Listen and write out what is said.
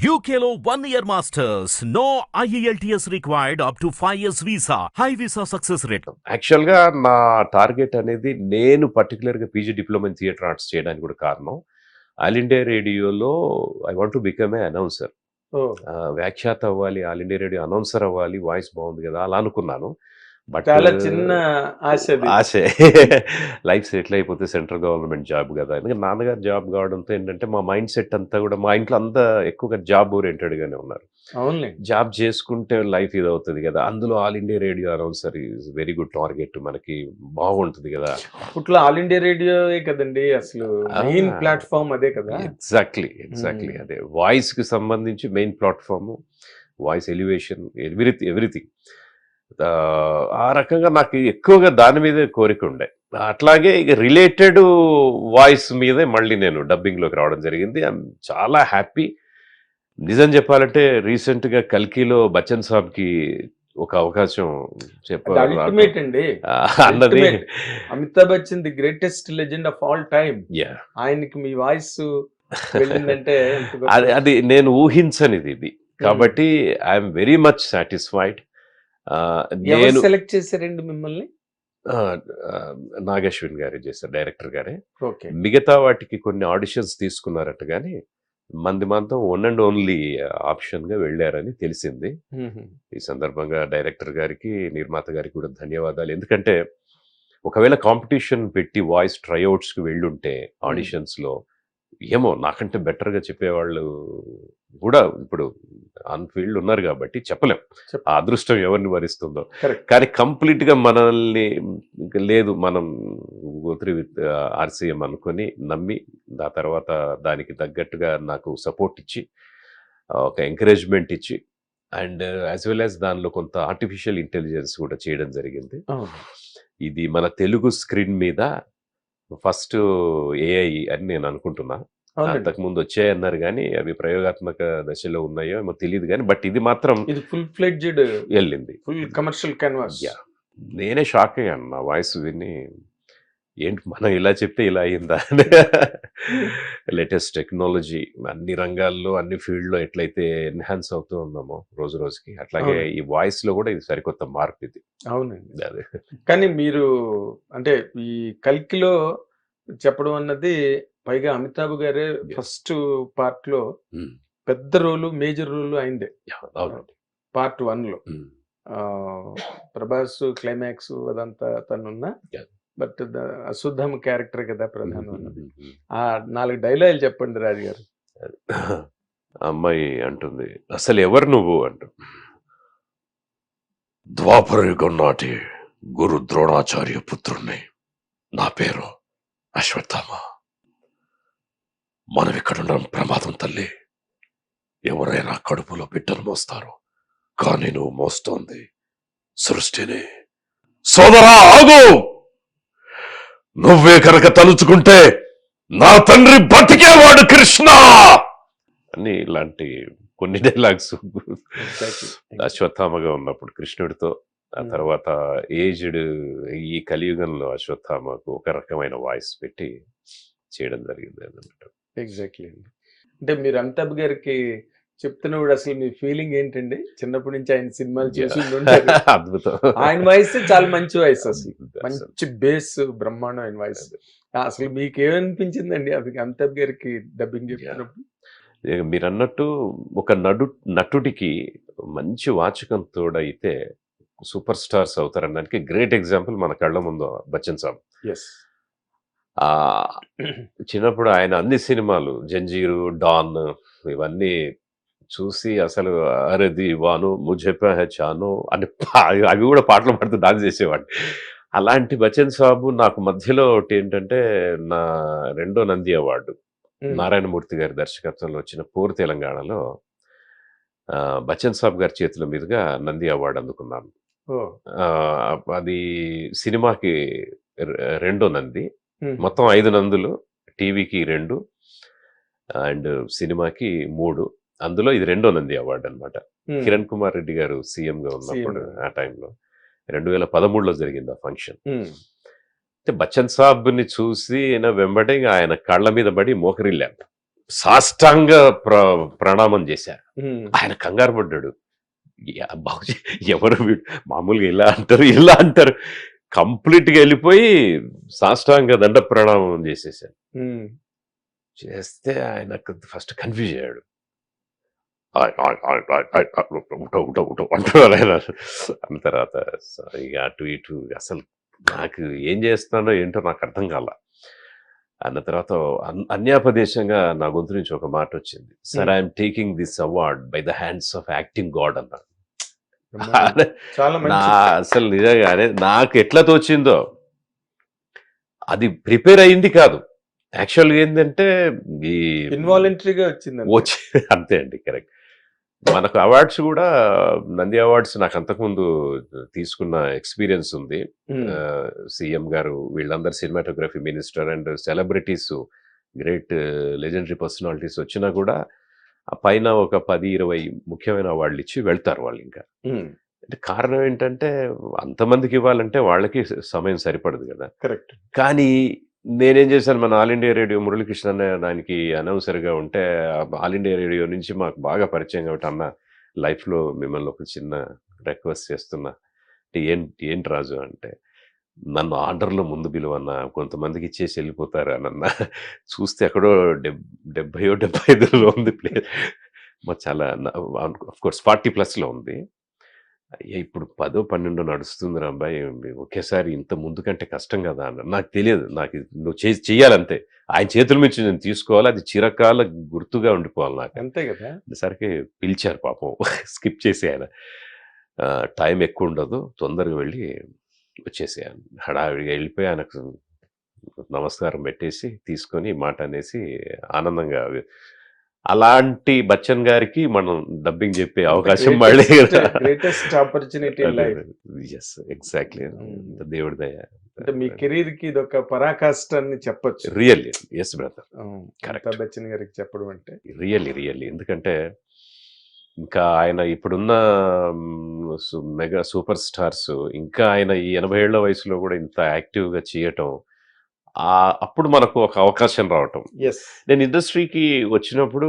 UKLO one year masters. No E IELTS required up to 5 years visa. High visa success rate. యాక్చువల్గా నా target అనేది నేను పర్టికులర్గా PG diploma in theatre arts చేయడానికి కూడా కారణం ఆల్ ఇండియా రేడియోలో I want to become a announcer వ్యాఖ్యాత అవ్వాలి ఆల్ ఇండియా రేడియో అనౌన్సర్ అవ్వాలి వాయిస్ బాగుంది కదా అలా అనుకున్నాను చాలా చిన్న ఆశ. ఆశే. లైఫ్ సెటిల్ అయిపోతే సెంట్రల్ గవర్నమెంట్ జాబ్ కదా. ఎందుకంటే నాన్నగారు జాబ్ కావడంతో ఏంటంటే మా మైండ్ సెట్ అంతా కూడా మా ఇంట్లో అంతా ఎక్కువగా జాబ్ ఓరియంటెడ్ గానే ఉన్నారు. అవునులే. జాబ్ చేసుకుంటే లైఫ్ ఇది అవుతుంది కదా. అందులో all India radio announcer is very good target మనకి బాగుంటుంది కదా. అప్పట్లో ఆల్ ఇండియా రేడియో కదండి అసలు మెయిన్. ప్లాట్ఫామ్ అదే కదా. Exactly exactly. అదే. వాయిస్కి సంబంధించి main platform voice elevation every everything. ఆ రకంగా నాకు ఎక్కువగా దాని మీదే కోరిక ఉండే. అట్లాగే ఇక రిలేటెడ్ వాయిస్ మీదే మళ్ళీ నేను డబ్బింగ్లోకి రావడం జరిగింది. ఐఎమ్ చాలా హ్యాపీ. నిజం చెప్పాలంటే రీసెంట్గా కల్కిలో బచ్చన్ సాబ్కి ఒక అవకాశం చెప్ప అల్టిమేట్ అండి. అన్నది. Amitabh Bachchan the greatest legend of all time. Yeah ఆయనకి మీ వాయిస్ వెళ్ళిందంటే. అది అది నేను ఊహించనిది ఇది. కాబట్టి ఐఎమ్ వెరీ మచ్ సాటిస్ఫైడ్. నేను సెలెక్ట్ చేశారండి మిమ్మల్ని? నాగేశ్వన్ గారే చేశారు డైరెక్టర్ గారే. ఓకే. మిగతా వాటికి కొన్ని ఆడిషన్స్ తీసుకున్నారట కానీ మంది మాత్రం వన్ అండ్ ఓన్లీ ఆప్షన్గా వెళ్ళారని తెలిసింది. ఈ సందర్భంగా డైరెక్టర్ గారికి నిర్మాత గారికి కూడా ధన్యవాదాలు. ఎందుకంటే ఒకవేళ కాంపిటీషన్ పెట్టి వాయిస్ ట్రైఅవుట్స్కి వెళ్ళుంటే ఆడిషన్స్లో ఏమో నాకంటే బెటర్గా చెప్పేవాళ్ళు కూడా ఇప్పుడు ఆన్ ఫీల్డ్ ఉన్నారు కాబట్టి చెప్పలేం. చెప్- ఆ అదృష్టం ఎవరిని వరిస్తుందో. కానీ కంప్లీట్గా మనల్ని లేదు మనం గోత్రి విత్ ఆర్సీఎం అనుకొని నమ్మి ఆ తర్వాత దానికి తగ్గట్టుగా నాకు సపోర్ట్ ఇచ్చి ఒక ఎంకరేజ్మెంట్ ఇచ్చి అండ్ యాజ్ వెల్ యాజ్ దానిలో కొంత ఆర్టిఫిషియల్ ఇంటెలిజెన్స్ కూడా చేయడం జరిగింది. ఇది మన తెలుగు స్క్రీన్ మీద ఫస్ట్ ఏఐ అని నేను అనుకుంటున్నా. అంతకు ముందు వచ్చాయన్నారు కానీ అవి ప్రయోగాత్మక దశలో ఉన్నాయో ఏమో తెలియదు కానీ బట్ ఇది మాత్రం ఇది ఫుల్ ఫ్లెడ్జ్డ్ వెళ్ళింది. Full commercial canvas. నేనే షాక్ అయ్యాను నా వాయిస్ విని ఏంటి మనం ఇలా చెప్తే ఇలా అయిందా? లేటెస్ట్ టెక్నాలజీ అన్ని రంగాల్లో అన్ని ఫీల్డ్లో ఎట్లయితే ఎన్హాన్స్ అవుతూ ఉన్నామో రోజు రోజుకి అట్లాగే. ఈ వాయిస్లో కూడా ఇది సరికొత్త మార్పు ఇది. అవునండి. అదే కానీ మీరు అంటే ఈ కల్కిలో చెప్పడం అన్నది పైగా అమితాబ్ గారే ఫస్ట్ పార్ట్లో Hmm. పెద్ద రోలు మేజర్ రోలు అయిందే. పార్ట్ వన్లో Hmm. ప్రభాస్ క్లైమాక్స్ అదంతా తనున్న. బట్ అశుద్ధం క్యారెక్టర్ కదా ప్రధానం అన్నది. Hmm. ఆ నాలుగు డైలాగులు చెప్పండి రాజు గారు. అమ్మాయి అంటుంది అసలు ఎవరు నువ్వు? అంటు. ద్వాపరయుగం నాటి గురు ద్రోణాచార్య పుత్రుణ్ణి. నా పేరు అశ్వత్థామ. మనం ఇక్కడ ఉండడం ప్రమాదం తల్లి. ఎవరైనా కడుపులో బిడ్డను మోస్తారు కానీ నువ్వు మోస్తోంది సృష్టిని. సోదరా ఆగు! నువ్వే కనుక తలుచుకుంటే నా తండ్రి బతికేవాడు కృష్ణ! అని ఇలాంటి కొన్ని డైలాగ్స్ అశ్వత్థామగా ఉన్నప్పుడు కృష్ణుడితో ఆ Hmm. తర్వాత ఏజ్డ్ ఈ కలియుగంలో అశ్వత్థామకు ఒక రకమైన వాయిస్ పెట్టి చేయడం జరిగింది అన్నమాట. ఎగ్జాక్ట్లీ అండి. అంటే మీరు అమితాబ్ గారికి చెప్తున్నప్పుడు అసలు మీ ఫీలింగ్ ఏంటండి? చిన్నప్పటి నుంచి ఆయన సినిమాలు చూసి అద్భుతం. ఆయన వాయిస్ చాలా మంచి వాయిస్ అసలు. మంచి బేస్ బ్రహ్మాండం ఆయన వాయిస్. అసలు మీకు ఏమనిపించిందండి అది అమితాబ్ గారికి డబ్బింగ్ చెప్తున్నప్పుడు ఇక మీరు అన్నట్టు ఒక నడు నటుడికి మంచి వాచకం తోడైతే సూపర్ స్టార్స్ అవుతారనడానికి గ్రేట్ ఎగ్జాంపుల్ మన కళ్ళ ముందు బచ్చన్ సాబ్. ఎస్ చిన్నప్పుడు ఆయన అన్ని సినిమాలు జంజీరు డాన్ ఇవన్నీ చూసి అసలు అరేది వాను ముజెపా చాను అని అవి కూడా పాటలు పాడుతూ డాన్స్ చేసేవాడిని. అలాంటి బచ్చన్ సాబు నాకు మధ్యలో ఒకటి ఏంటంటే నా రెండో నంది అవార్డు. నారాయణమూర్తి గారి దర్శకత్వంలో వచ్చిన పూర్ తెలంగాణలో బచ్చన్ సాబ్ గారి చేతుల మీదుగా నంది అవార్డు అందుకున్నాను. అది సినిమాకి రెండో నంది. మొత్తం ఐదు నందులు టీవీకి రెండు అండ్ సినిమాకి మూడు. అందులో ఇది రెండో నంది అవార్డు అన్నమాట. కిరణ్ కుమార్ రెడ్డి గారు సీఎం గా ఉన్నప్పుడు. ఆ టైంలో రెండు వేల పదమూడులో జరిగింది ఆ ఫంక్షన్. అంటే బచ్చన్ సాబ్ని చూసి వెంబడి ఆయన కళ్ళ మీద పడి మోకరిల్లాను సాష్టాంగ ప్ర ప్రణామం చేశారు. ఆయన కంగారు పడ్డాడు. ఎవరు మామూలుగా ఇలా అంటారు ఇలా అంటారు. కంప్లీట్గా వెళ్ళిపోయి సాష్టాంగ దండ ప్రణామం చేసేసాను చేస్తే ఆయన ఫస్ట్ కన్ఫ్యూజ్ అయ్యాడు. ఉట ఉట ఉట అంటున్నారు ఆయన అన్న తర్వాత ఇక అటు ఇటు అసలు నాకు ఏం చేస్తున్నానో ఏంటో నాకు అర్థం కాల. అన్న తర్వాత అన్- అన్యాపదేశంగా నా గొంతు నుంచి ఒక మాట వచ్చింది. Sir. I'm taking this award by the hands of acting god అన్న బ్రహ్మాండం. చాలా నా అసలు నిజంగానే నాకు ఎట్లా తోచిందో అది ప్రిపేర్ అయింది కాదు. యాక్చువల్గా ఏంటంటే ఈ ఇన్వాలంటరీగా వచ్చింది వచ్చి అంతే అండి కరెక్ట్. మనకు అవార్డ్స్ కూడా నంది అవార్డ్స్ నాకు అంతకుముందు తీసుకున్న ఎక్స్పీరియన్స్ ఉంది. సీఎం గారు వీళ్ళందరూ cinematography minister and celebrities great legendary personalities వచ్చినా కూడా ఆ పైన ఒక పది ఇరవై ముఖ్యమైన అవార్డులు ఇచ్చి వెళ్తారు వాళ్ళు ఇంకా అంటే కారణం ఏంటంటే అంతమందికి ఇవ్వాలంటే వాళ్ళకి సమయం సరిపడదు కదా. కరెక్ట్. కానీ నేనేం చేశాను మన ఆల్ ఇండియా రేడియో మురళీకృష్ణ అనే దానికి అనౌన్సర్గా ఉంటే ఆల్ ఇండియా రేడియో నుంచి మాకు బాగా పరిచయం కాబట్టి అన్న లైఫ్లో మిమ్మల్ని ఒక చిన్న రిక్వెస్ట్ చేస్తున్నా. అంటే ఏంటి ఏంటి రాజు అంటే నన్ను ఆర్డర్లో ముందు పిలువన్న కొంతమందికి ఇచ్చేసి వెళ్ళిపోతారు అని అన్న చూస్తే ఎక్కడో డెబ్ డెబ్బయో డెబ్బై ఐదులో ఉంది ప్లే మా చాలా కోర్స్ ఫార్టీ ప్లస్లో ఉంది. అయ్యా ఇప్పుడు పదో పన్నెండో నడుస్తుంది రా అబ్బాయి ఒకేసారి ఇంత ముందు కంటే కష్టం కదా అన్న. నాకు తెలియదు నాకు నువ్వు చేసి చెయ్యాలంతే. ఆయన చేతుల నుంచి నేను తీసుకోవాలి అది చిరకాల గుర్తుగా ఉండిపోవాలి నాకు. అంతే కదా. సరికి పిలిచారు పాపం స్కిప్ చేసి ఆయన. టైం ఎక్కువ ఉండదు తొందరగా వెళ్ళి వచ్చేసాను హడావిడిగా వెళ్ళిపోయి ఆయనకు నమస్కారం పెట్టేసి తీసుకొని మాట అనేసి ఆనందంగా అలాంటి బచ్చన్ గారికి మనం డబ్బింగ్ చెప్పే అవకాశం మళ్ళీ గ్రేటెస్ట్ ఆపర్చునిటీ ఎస్ ఎగ్జాక్ట్లీ దేవుడి దయ. అంటే మీ కెరీర్కి ఇది ఒక పరాకాష్ట అని చెప్పొచ్చు really yes brother. Amitabh Bachchan గారికి చెప్పడం అంటే? రియల్లీ రియల్లీ ఎందుకంటే ఇంకా ఆయన ఇప్పుడున్న మెగా సూపర్ స్టార్స్ ఇంకా ఆయన ఈ ఎనభై ఏళ్ళ వయసులో కూడా ఇంత యాక్టివ్గా చేయటం అప్పుడు మనకు ఒక అవకాశం రావటం. నేను ఇండస్ట్రీకి వచ్చినప్పుడు